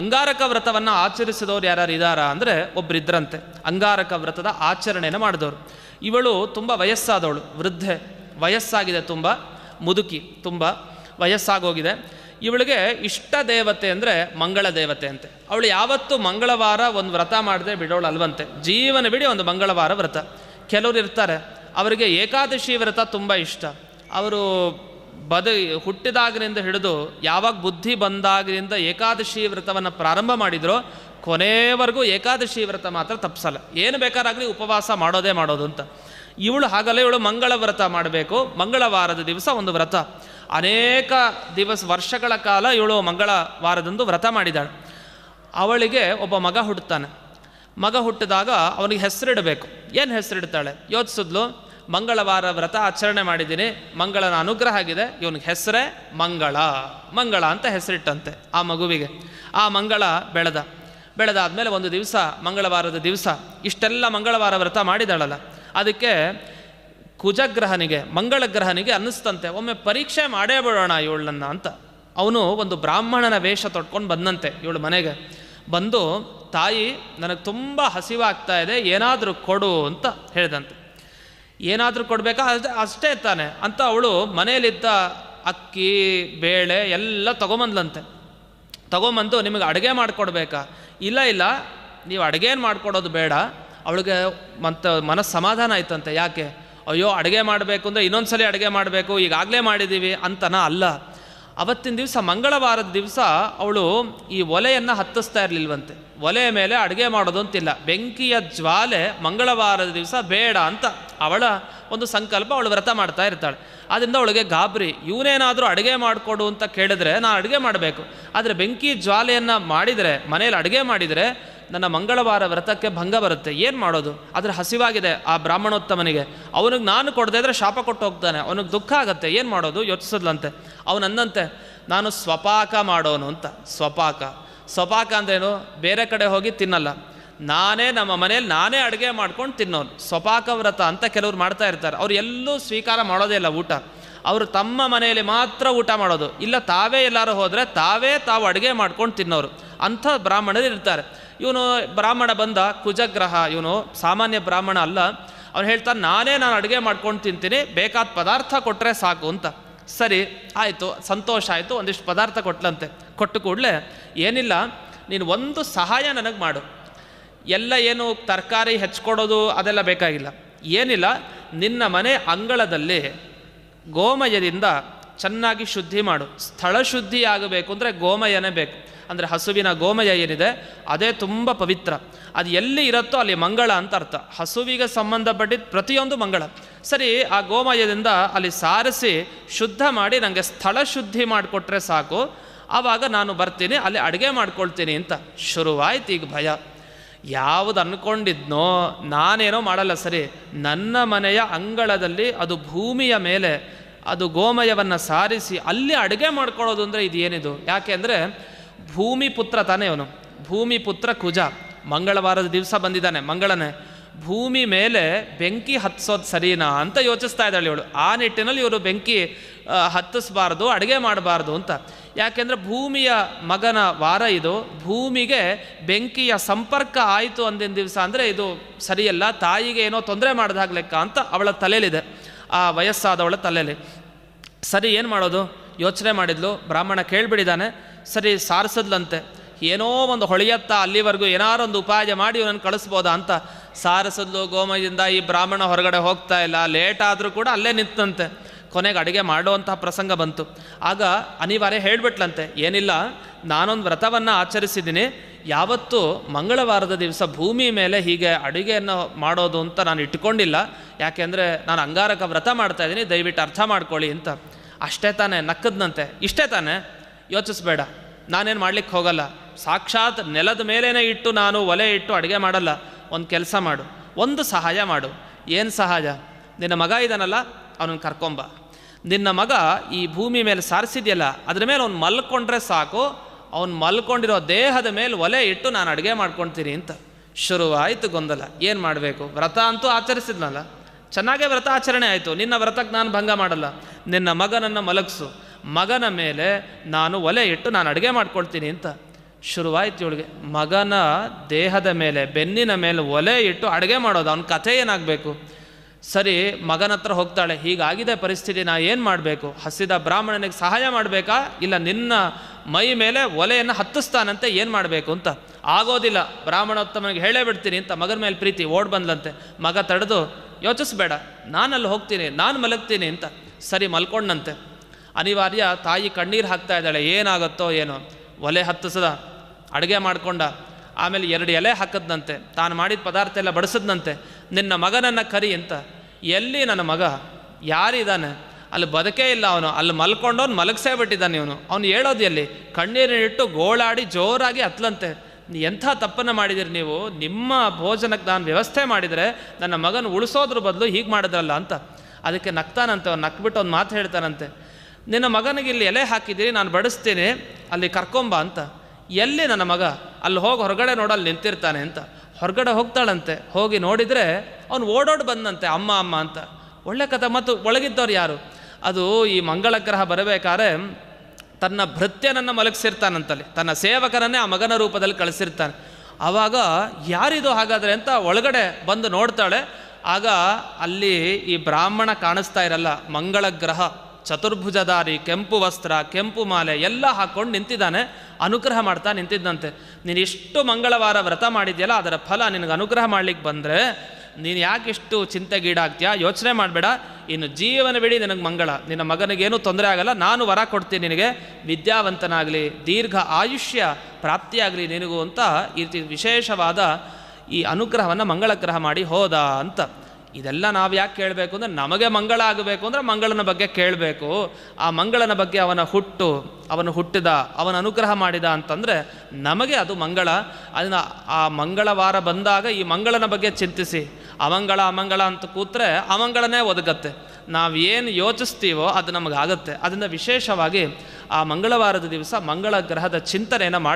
ಅಂಗಾರಕ ವ್ರತವನ್ನು ಆಚರಿಸಿದವ್ರು ಯಾರು ಇದ್ದಾರಾ ಅಂದರೆ ಒಬ್ಬರಿದ್ರಂತೆ ಅಂಗಾರಕ ವ್ರತದ ಆಚರಣೆಯನ್ನು ಮಾಡಿದವರು. ಇವಳು ತುಂಬ ವಯಸ್ಸಾದವಳು, ವೃದ್ಧೆ. ವಯಸ್ಸಾಗಿದೆ ತುಂಬ, ಮುದುಕಿ, ತುಂಬ ವಯಸ್ಸಾಗೋಗಿದೆ. ಇವಳಿಗೆ ಇಷ್ಟ ದೇವತೆ ಅಂದರೆ ಮಂಗಳ ದೇವತೆ ಅಂತೆ. ಅವಳು ಯಾವತ್ತು ಮಂಗಳವಾರ ಒಂದು ವ್ರತ ಮಾಡದೆ ಬಿಡೋಳು ಅಲ್ವಂತೆ ಜೀವನ ಬಿಡಿ ಒಂದು ಮಂಗಳವಾರ ವ್ರತ. ಕೆಲವರು ಇರ್ತಾರೆ, ಅವರಿಗೆ ಏಕಾದಶಿ ವ್ರತ ತುಂಬ ಇಷ್ಟ. ಅವರು ಬದ ಹುಟ್ಟಿದಾಗಿನಿಂದ ಹಿಡಿದು ಯಾವಾಗ ಬುದ್ಧಿ ಬಂದಾಗಿನಿಂದ ಏಕಾದಶಿ ವ್ರತವನ್ನು ಪ್ರಾರಂಭ ಮಾಡಿದ್ರೋ ಕೊನೆಯವರೆಗೂ ಏಕಾದಶಿ ವ್ರತ ಮಾತ್ರ ತಪ್ಪಿಸಲ್ಲ ಏನು ಬೇಕಾರಾಗಲಿ ಉಪವಾಸ ಮಾಡೋದೇ ಮಾಡೋದು ಅಂತ. ಇವಳು ಹಾಗಲ್ಲ, ಇವಳು ಮಂಗಳ ವ್ರತ ಮಾಡಬೇಕು. ಮಂಗಳವಾರದ ದಿವಸ ಒಂದು ವ್ರತ. ಅನೇಕ ದಿವಸ, ವರ್ಷಗಳ ಕಾಲ ಇವಳು ಮಂಗಳವಾರದಂದು ವ್ರತ ಮಾಡಿದಾಳೆ ಅವಳಿಗೆ ಒಬ್ಬ ಮಗ ಹುಟ್ಟುತ್ತಾನೆ. ಮಗ ಹುಟ್ಟಿದಾಗ ಅವನಿಗೆ ಹೆಸರಿಡಬೇಕು ಏನು ಹೆಸರಿಡ್ತಾಳೆ ಯೋಚಿಸಿದ್ಲು? ಮಂಗಳವಾರ ವ್ರತ ಆಚರಣೆ ಮಾಡಿದ್ದೀನಿ. ಮಂಗಳನ ಅನುಗ್ರಹ ಆಗಿದೆ. ಇವನಿಗೆ ಹೆಸರೇ ಮಂಗಳ. ಮಂಗಳ ಅಂತ ಹೆಸರಿಟ್ಟಂತೆ ಆ ಮಗುವಿಗೆ. ಆ ಮಂಗಳ ಬೆಳೆದ. ಬೆಳೆದಾದ್ಮೇಲೆ ಒಂದು ದಿವಸ, ಮಂಗಳವಾರದ ದಿವಸ, ಇಷ್ಟೆಲ್ಲ ಮಂಗಳವಾರ ವ್ರತ ಮಾಡಿದಾಳಲ್ಲ. ಅದಕ್ಕೆ ಕುಜಗ್ರಹನಿಗೆ ಮಂಗಳ ಗ್ರಹನಿಗೆ ಅನ್ನಿಸ್ತಂತೆ. ಒಮ್ಮೆ ಪರೀಕ್ಷೆ ಮಾಡೇ ಬಿಡೋಣ ಇವಳನ್ನ ಅಂತ. ಅವನು ಒಂದು ಬ್ರಾಹ್ಮಣನ ವೇಷ ತೊಟ್ಕೊಂಡು ಬಂದಂತೆ ಇವಳು ಮನೆಗೆ. ಬಂದು, ತಾಯಿ, ನನಗೆ ತುಂಬ ಹಸಿವಾಗ್ತಾ ಇದೆ. ಏನಾದರೂ ಕೊಡು ಅಂತ ಹೇಳಿದಂತೆ. ಏನಾದರೂ ಕೊಡಬೇಕಾ? ಅಷ್ಟೇ ಅಷ್ಟೇ ತಾನೆ. ಅಂತ ಅವಳು ಮನೆಯಲ್ಲಿದ್ದ ಅಕ್ಕಿ, ಬೇಳೆ ಎಲ್ಲ ತೊಗೊಂಬಂದ್ಲಂತೆ. ತೊಗೊಂಬಂದು ನಿಮಗೆ ಅಡುಗೆ ಮಾಡಿಕೊಡ್ಬೇಕಾ? ಇಲ್ಲ ಇಲ್ಲ, ನೀವು ಅಡುಗೇನು ಮಾಡಿಕೊಡೋದು ಬೇಡ. ಅವಳಿಗೆ ಮತ್ತು ಮನಸ್ಸು ಸಮಾಧಾನ ಆಯ್ತಂತೆ. ಯಾಕೆ? ಅಯ್ಯೋ, ಅಡುಗೆ ಮಾಡಬೇಕು ಅಂದರೆ ಇನ್ನೊಂದು ಸಲ ಅಡುಗೆ ಮಾಡಬೇಕು, ಈಗಾಗಲೇ ಮಾಡಿದ್ದೀವಿ ಅಂತನ ಅಲ್ಲ. ಅವತ್ತಿನ ದಿವಸ, ಮಂಗಳವಾರದ ದಿವಸ ಅವಳು ಈ ಒಲೆಯನ್ನು ಹತ್ತಿಸ್ತಾ ಇರಲಿಲ್ವಂತೆ. ಒಲೆಯ ಮೇಲೆ ಅಡುಗೆ ಮಾಡೋದು ಅಂತಿಲ್ಲ ಬೆಂಕಿಯ ಜ್ವಾಲೆ ಮಂಗಳವಾರದ ದಿವಸ ಬೇಡ ಅಂತ ಅವಳ ಒಂದು ಸಂಕಲ್ಪ ಅವಳು ವ್ರತ ಮಾಡ್ತಾ ಇರ್ತಾಳೆ. ಆದ್ದರಿಂದ ಅವಳಿಗೆ, ಗಾಬರಿ, ಇವನೇನಾದರೂ ಅಡುಗೆ ಮಾಡಿಕೊಡು ಅಂತ ಕೇಳಿದ್ರೆ ನಾನು ಅಡುಗೆ ಮಾಡಬೇಕು. ಆದರೆ ಬೆಂಕಿ ಜ್ವಾಲೆಯನ್ನು ಮಾಡಿದರೆ, ಮನೇಲಿ ಅಡುಗೆ ಮಾಡಿದರೆ ನನ್ನ ಮಂಗಳವಾರ ವ್ರತಕ್ಕೆ ಭಂಗ ಬರುತ್ತೆ. ಏನು ಮಾಡೋದು? ಅದರ ಹಸಿವಾಗಿದೆ ಆ ಬ್ರಾಹ್ಮಣೋತ್ತಮನಿಗೆ. ಅವನಿಗೆ ನಾನು ಕೊಡದೇ ಇದ್ರೆ ಶಾಪ ಕೊಟ್ಟು ಹೋಗ್ತಾನೆ. ಅವನಿಗೆ ದುಃಖ ಆಗುತ್ತೆ. ಏನು ಮಾಡೋದು? ಯೋಚಿಸದ್ಲಂತೆ. ಅವನು ಅಂದಂತೆ ನಾನು ಸ್ವಪಾಕ ಮಾಡೋನು ಅಂತ. ಸ್ವಪಾಕ. ಸ್ವಪಾಕ ಅಂದ್ರೇನು? ಬೇರೆ ಕಡೆ ಹೋಗಿ ತಿನ್ನಲ್ಲ. ನಾನೇ ನಮ್ಮ ಮನೇಲಿ ನಾನೇ ಅಡುಗೆ ಮಾಡ್ಕೊಂಡು ತಿನ್ನೋನು. ಸ್ವಪಾಕ ವ್ರತ ಅಂತ ಕೆಲವ್ರು ಮಾಡ್ತಾ ಇರ್ತಾರೆ. ಅವ್ರು ಎಲ್ಲೂ ಸ್ವೀಕಾರ ಮಾಡೋದೇ ಇಲ್ಲ ಊಟ. ಅವರು ತಮ್ಮ ಮನೆಯಲ್ಲಿ ಮಾತ್ರ ಊಟ ಮಾಡೋದು. ಇಲ್ಲ ತಾವೇ ಎಲ್ಲರೂ ಹೋದರೆ ತಾವೇ ತಾವು ಅಡುಗೆ ಮಾಡ್ಕೊಂಡು ತಿನ್ನೋರು. ಅಂಥ ಬ್ರಾಹ್ಮಣರು ಇರ್ತಾರೆ ಇವನು ಬ್ರಾಹ್ಮಣ ಬಂದ ಕುಜಗ್ರಹ, ಇವನು ಸಾಮಾನ್ಯ ಬ್ರಾಹ್ಮಣ ಅಲ್ಲ. ಅವನು ಹೇಳ್ತಾನೆ, ನಾನೇ ನಾನು ಅಡುಗೆ ಮಾಡ್ಕೊಂಡು ತಿಂತೀನಿ, ಬೇಕಾದ ಪದಾರ್ಥ ಕೊಟ್ಟರೆ ಸಾಕು ಅಂತ. ಸರಿ, ಆಯಿತು, ಸಂತೋಷ ಆಯಿತು, ಒಂದಿಷ್ಟು ಪದಾರ್ಥ ಕೊಟ್ಲಂತೆ. ಕೊಟ್ಟು ಕೂಡಲೇ, ಏನಿಲ್ಲ, ನೀನು ಒಂದು ಸಹಾಯ ನನಗೆ ಮಾಡು. ಎಲ್ಲ ಏನು ತರಕಾರಿ ಹೆಚ್ಕೊಡೋದು ಅದೆಲ್ಲ ಬೇಕಾಗಿಲ್ಲ. ಏನಿಲ್ಲ, ನಿನ್ನ ಮನೆ ಅಂಗಳದಲ್ಲಿ ಗೋಮಯದಿಂದ ಚೆನ್ನಾಗಿ ಶುದ್ಧಿ ಮಾಡು. ಸ್ಥಳ ಶುದ್ಧಿ ಆಗಬೇಕು ಅಂದರೆ ಗೋಮಯನೇ ಬೇಕು. ಅಂದರೆ ಹಸುವಿನ ಗೋಮಯ ಏನಿದೆ? ಅದೇ ತುಂಬ ಪವಿತ್ರ. ಅದು ಎಲ್ಲಿ ಇರುತ್ತೋ ಅಲ್ಲಿ ಮಂಗಳ ಅಂತ ಅರ್ಥ. ಹಸುವಿಗೆ ಸಂಬಂಧಪಟ್ಟಿದ್ದ ಪ್ರತಿಯೊಂದು ಮಂಗಳ. ಸರಿ, ಆ ಗೋಮಯದಿಂದ ಅಲ್ಲಿ ಸಾರಿಸಿ ಶುದ್ಧ ಮಾಡಿ ನನಗೆ ಸ್ಥಳ ಶುದ್ಧಿ ಮಾಡಿಕೊಟ್ರೆ ಸಾಕು. ಆವಾಗ ನಾನು ಬರ್ತೀನಿ, ಅಲ್ಲಿ ಅಡುಗೆ ಮಾಡ್ಕೊಳ್ತೀನಿ ಅಂತ. ಶುರುವಾಯ್ತು ಈಗ ಭಯ. ಯಾವುದು ಅಂದ್ಕೊಂಡಿದ್ನೋ ನಾನೇನೋ ಮಾಡಲ್ಲ. ಸರಿ, ನನ್ನ ಮನೆಯ ಅಂಗಳದಲ್ಲಿ ಅದು ಭೂಮಿಯ ಮೇಲೆ ಅದು ಗೋಮಯವನ್ನು ಸಾರಿಸಿ ಅಲ್ಲಿ ಅಡುಗೆ ಮಾಡ್ಕೊಳ್ಳೋದು ಅಂದರೆ ಇದು ಏನಿದು ಯಾಕೆ ಅಂದರೆ ಭೂಮಿ ಪುತ್ರ ತಾನೇ ಅವನು ಭೂಮಿ ಪುತ್ರ ಕುಜ. ಮಂಗಳವಾರದ ದಿವಸ ಬಂದಿದ್ದಾನೆ, ಮಂಗಳನೇ. ಭೂಮಿ ಮೇಲೆ ಬೆಂಕಿ ಹತ್ಸೋದು ಸರಿನಾ ಅಂತ ಯೋಚಿಸ್ತಾ ಇದ್ದಾಳೆ ಇವಳು. ಆ ನಿಟ್ಟಿನಲ್ಲಿ ಇವರು ಬೆಂಕಿ ಹತ್ತಿಸಬಾರ್ದು, ಅಡುಗೆ ಮಾಡಬಾರ್ದು ಅಂತ. ಯಾಕೆಂದರೆ ಭೂಮಿಯ ಮಗನ ವಾರ ಇದು. ಭೂಮಿಗೆ ಬೆಂಕಿಯ ಸಂಪರ್ಕ ಆಯಿತು ಅಂದಿನ ದಿವಸ ಅಂದರೆ ಇದು ಸರಿಯಲ್ಲ, ತಾಯಿಗೆ ಏನೋ ತೊಂದರೆ ಮಾಡಿದಾಗ ಲೆಕ್ಕ ಅಂತ ಅವಳ ತಲೆಯಲ್ಲಿದೆ. ಆ ವಯಸ್ಸಾದವಳ ತಲೆಯಲ್ಲಿ. ಸರಿ, ಏನು ಮಾಡೋದು? ಯೋಚನೆ ಮಾಡಿದ್ಲು. ಬ್ರಾಹ್ಮಣ ಕೇಳಿಬಿಡಿದಾನೆ. ಸರಿ, ಸಾರಿಸಿದ್ಲಂತೆ. ಏನೋ ಒಂದು ಹೊಳೆಯತ್ತ ಅಲ್ಲಿವರೆಗೂ ಏನಾರು ಒಂದು ಉಪಾಯ ಮಾಡಿ ಇವನನ್ನು ಕಳಿಸ್ಬೋದಾ ಅಂತ ಸಾರಿಸಿದ್ಲು. ಗೋಮಯದಿಂದ ಈ ಬ್ರಾಹ್ಮಣ ಹೊರಗಡೆ ಹೋಗ್ತಾ ಇಲ್ಲ. ಲೇಟ್ ಆದರೂ ಕೂಡ ಅಲ್ಲೇ ನಿಂತಂತೆ ಕೊನೆಗೆ ಅಡುಗೆ ಮಾಡುವಂತಹ ಪ್ರಸಂಗ ಬಂತು. ಆಗ ಅನಿವಾರ್ಯ ಹೇಳಿಬಿಟ್ಲಂತೆ, ಏನಿಲ್ಲ, ನಾನೊಂದು ವ್ರತವನ್ನು ಆಚರಿಸಿದ್ದೀನಿ. ಯಾವತ್ತೂ ಮಂಗಳವಾರದ ದಿವಸ ಭೂಮಿ ಮೇಲೆ ಹೀಗೆ ಅಡುಗೆಯನ್ನು ಮಾಡೋದು ಅಂತ ನಾನು ಇಟ್ಕೊಂಡಿಲ್ಲ. ಯಾಕೆಂದರೆ ನಾನು ಅಂಗಾರಕ ವ್ರತ ಮಾಡ್ತಾ ಇದ್ದೀನಿ, ದಯವಿಟ್ಟು ಅರ್ಥ ಮಾಡ್ಕೊಳ್ಳಿ ಅಂತ. ಅಷ್ಟೇ ತಾನೇ, ನಕ್ಕದ್ನಂತೆ. ಇಷ್ಟೇ ತಾನೇ. ಯೋಚಿಸ್ಬೇಡ. ನಾನೇನು ಮಾಡ್ಲಿಕ್ಕೆ ಹೋಗಲ್ಲ. ಸಾಕ್ಷಾತ್ ನೆಲದ ಮೇಲೇ ಇಟ್ಟು ನಾನು ಒಲೆ ಇಟ್ಟು ಅಡುಗೆ ಮಾಡಲ್ಲ. ಒಂದು ಕೆಲಸ ಮಾಡು. ಒಂದು ಸಹಾಯ ಮಾಡು. ಏನು ಸಹಾಯ? ನಿನ್ನ ಮಗ ಇದ್ದಾನಲ್ಲ ಅವನನ್ನು ಕರ್ಕೊಂಬ. ನಿನ್ನ ಮಗ ಈ ಭೂಮಿ ಮೇಲೆ ಸಾರಿಸಿದ್ಯಲ್ಲ, ಅದ್ರ ಮೇಲೆ ಅವ್ನು ಮಲ್ಕೊಂಡ್ರೆ ಸಾಕು ಅವ್ನು ಮಲ್ಕೊಂಡಿರೋ ದೇಹದ ಮೇಲೆ ಒಲೆ ಇಟ್ಟು ನಾನು ಅಡುಗೆ ಮಾಡ್ಕೊಳ್ತೀನಿ ಅಂತ. ಶುರುವಾಯಿತು ಗೊಂದಲ. ಏನು ಮಾಡಬೇಕು? ವ್ರತ ಅಂತೂ ಆಚರಿಸಿದ್ನಲ್ಲ. ಚೆನ್ನಾಗೇ ವ್ರತ ಆಚರಣೆ ಆಯಿತು. ನಿನ್ನ ವ್ರತಕ್ಕೆ ನಾನು ಭಂಗ ಮಾಡಲ್ಲ. ನಿನ್ನ ಮಗನನ್ನು ಮಲಗಿಸು. ಮಗನ ಮೇಲೆ ನಾನು ಒಲೆ ಇಟ್ಟು ನಾನು ಅಡುಗೆ ಮಾಡ್ಕೊಳ್ತೀನಿ ಅಂತ. ಶುರುವಾಯಿತು ಇವಳಿಗೆ. ಮಗನ ದೇಹದ ಮೇಲೆ, ಬೆನ್ನಿನ ಮೇಲೆ ಒಲೆ ಇಟ್ಟು ಅಡುಗೆ ಮಾಡೋದು ಅವನ ಕಥೆ ಏನಾಗಬೇಕು? ಸರಿ, ಮಗನ ಹತ್ರ ಹೋಗ್ತಾಳೆ. ಹೀಗಾಗಿದೆ ಪರಿಸ್ಥಿತಿ. ನಾ ಏನು ಮಾಡಬೇಕು? ಹಸಿದ ಬ್ರಾಹ್ಮಣನಿಗೆ ಸಹಾಯ ಮಾಡಬೇಕಾ? ಇಲ್ಲ ನಿನ್ನ ಮೈ ಮೇಲೆ ಒಲೆಯನ್ನು ಹತ್ತಿಸ್ತಾನಂತೆ ಏನು ಮಾಡಬೇಕು ಅಂತ. ಆಗೋದಿಲ್ಲ. ಬ್ರಾಹ್ಮಣೋತ್ತಮನಿಗೆ ಹೇಳೇ ಬಿಡ್ತೀನಿ ಅಂತ ಮಗನ ಮೇಲೆ ಪ್ರೀತಿ ಓಡ್ ಬಂದ್ಲಂತೆ. ಮಗ ತಡೆದು, ಯೋಚಿಸ್ಬೇಡ, ನಾನಲ್ಲಿ ಹೋಗ್ತೀನಿ, ನಾನು ಮಲಗ್ತೀನಿ ಅಂತ. ಸರಿ, ಮಲ್ಕೊಂಡಂತೆ. ಅನಿವಾರ್ಯ, ತಾಯಿ ಕಣ್ಣೀರು ಹಾಕ್ತಾ ಇದ್ದಾಳೆ. ಏನಾಗುತ್ತೋ ಏನೋ. ಒಲೆ ಹತ್ತಿಸದ, ಅಡುಗೆ ಮಾಡ್ಕೊಂಡ. ಆಮೇಲೆ ಎರಡು ಎಲೆ ಹಾಕದ್ನಂತೆ. ತಾನು ಮಾಡಿದ ಪದಾರ್ಥ ಎಲ್ಲ ಬಡಿಸದ್ನಂತೆ. ನಿನ್ನ ಮಗನನ್ನು ಕರಿ ಅಂತ. ಎಲ್ಲಿ ನನ್ನ ಮಗ? ಯಾರಿದ್ದಾನೆ ಅಲ್ಲಿ ಬದುಕೇ ಇಲ್ಲ ಅವನು. ಅಲ್ಲಿ ಮಲ್ಕೊಂಡವನು ಮಲಗಿಸೇ ಬಿಟ್ಟಿದ್ದಾನೆ ಇವನು. ಅವನು ಹೇಳೋದು ಎಲ್ಲಿ? ಕಣ್ಣೀರಿನಿಟ್ಟು ಗೋಳಾಡಿ ಜೋರಾಗಿ ಹತ್ಲಂತೆ. ಎಂಥ ತಪ್ಪನ್ನು ಮಾಡಿದಿರಿ ನೀವು? ನಿಮ್ಮ ಭೋಜನಕ್ಕೆ ನಾನು ವ್ಯವಸ್ಥೆ ಮಾಡಿದರೆ ನನ್ನ ಮಗನ ಉಳಿಸೋದ್ರ ಬದಲು ಹೀಗೆ ಮಾಡಿದ್ರಲ್ಲ ಅಂತ. ಅದಕ್ಕೆ ನಗ್ತಾನಂತೆ ಅವ್ನು ನಕ್ಬಿಟ್ಟು ಒಂದು ಮಾತು ಹೇಳ್ತಾನಂತೆ. ನಿನ್ನ ಮಗನಿಗೆ ಇಲ್ಲಿ ಎಲೆ ಹಾಕಿದ್ದೀರಿ, ನಾನು ಬಡಿಸ್ತೀನಿ, ಅಲ್ಲಿ ಕರ್ಕೊಂಬ ಅಂತ. ಎಲ್ಲಿ ನನ್ನ ಮಗ? ಅಲ್ಲಿ ಹೋಗಿ ಹೊರಗಡೆ ನೋಡಲ್ಲಿ ನಿಂತಿರ್ತಾನೆ ಅಂತ. ಹೊರಗಡೆ ಹೋಗ್ತಾಳಂತೆ. ಹೋಗಿ ನೋಡಿದರೆ ಅವನು ಓಡೋಡಿ ಬಂದಂತೆ, ಅಮ್ಮ ಅಮ್ಮ ಅಂತ. ಒಳ್ಳೆ ಕಥೆ. ಮತ್ತು ಒಳಗಿದ್ದವ್ರು ಯಾರು? ಅದು ಈ ಮಂಗಳ ಗ್ರಹ ಬರಬೇಕಾದ್ರೆ ತನ್ನ ಭೃತ್ಯನನ್ನು ಮಲಗಿಸಿರ್ತಾನಂತಲ್ಲಿ, ತನ್ನ ಸೇವಕನನ್ನೇ ಆ ಮಗನ ರೂಪದಲ್ಲಿ ಕಳಿಸಿರ್ತಾನೆ. ಆವಾಗ ಯಾರಿದು ಹಾಗಾದರೆ ಅಂತ ಒಳಗಡೆ ಬಂದು ನೋಡ್ತಾಳೆ. ಆಗ ಅಲ್ಲಿ ಈ ಬ್ರಾಹ್ಮಣ ಕಾಣಿಸ್ತಾ ಇರಲ್ಲ, ಮಂಗಳ ಗ್ರಹ ಚತುರ್ಭುಜಧಾರಿ ಕೆಂಪು ವಸ್ತ್ರ, ಕೆಂಪು ಮಾಲೆ ಎಲ್ಲ ಹಾಕ್ಕೊಂಡು ನಿಂತಿದ್ದಾನೆ, ಅನುಗ್ರಹ ಮಾಡ್ತಾ ನಿಂತಿದ್ದಂತೆ. ನೀನು ಇಷ್ಟು ಮಂಗಳವಾರ ವ್ರತ ಮಾಡಿದ್ಯಲ್ಲ, ಅದರ ಫಲ ನಿನಗೆ ಅನುಗ್ರಹ ಮಾಡಲಿಕ್ಕೆ ಬಂದರೆ ನೀನು ಯಾಕೆ ಇಷ್ಟು ಚಿಂತೆಗೀಡಾಗ್ತೀಯಾ? ಯೋಚನೆ ಮಾಡಬೇಡ. ಇನ್ನು ಜೀವನ ಬಿಡಿ, ನಿನಗೆ ಮಂಗಳ. ನಿನ್ನ ಮಗನಿಗೇನು ತೊಂದರೆ ಆಗಲ್ಲ. ನಾನು ವರ ಕೊಡ್ತೀನಿ ನಿನಗೆ. ವಿದ್ಯಾವಂತನಾಗಲಿ, ದೀರ್ಘ ಆಯುಷ್ಯ ಪ್ರಾಪ್ತಿಯಾಗಲಿ ನಿನಗೂ ಅಂತ ಈ ರೀತಿ ವಿಶೇಷವಾದ ಈ ಅನುಗ್ರಹವನ್ನು ಮಂಗಳ ಗ್ರಹ ಮಾಡಿ ಹೋದ ಅಂತ. ಇದೆಲ್ಲ ನಾವು ಯಾಕೆ ಕೇಳಬೇಕು ಅಂದರೆ ನಮಗೆ ಮಂಗಳ ಆಗಬೇಕು ಅಂದರೆ ಮಂಗಳನ ಬಗ್ಗೆ ಕೇಳಬೇಕು. ಆ ಮಂಗಳನ ಬಗ್ಗೆ ಅವನ ಹುಟ್ಟು, ಅವನು ಹುಟ್ಟಿದ, ಅವನ ಅನುಗ್ರಹ ಮಾಡಿದ ಅಂತಂದರೆ ನಮಗೆ ಅದು ಮಂಗಳ. ಅದನ್ನು ಆ ಮಂಗಳವಾರ ಬಂದಾಗ ಈ ಮಂಗಳನ ಬಗ್ಗೆ ಚಿಂತಿಸಿ. ಅಮಂಗಳ ಅಮಂಗಳ ಅಂತ ಕೂತ್ರೆ ಅಮಂಗಳನೇ ಒದಗತ್ತೆ. ನಾವೇನು ಯೋಚಿಸ್ತೀವೋ ಅದು ನಮಗಾಗತ್ತೆ ಅದರಿಂದ ವಿಶೇಷವಾಗಿ ಆ ಮಂಗಳವಾರದ ದಿವಸ ಮಂಗಳ ಗ್ರಹದ ಚಿಂತನೆಯನ್ನು ಮಾಡಿ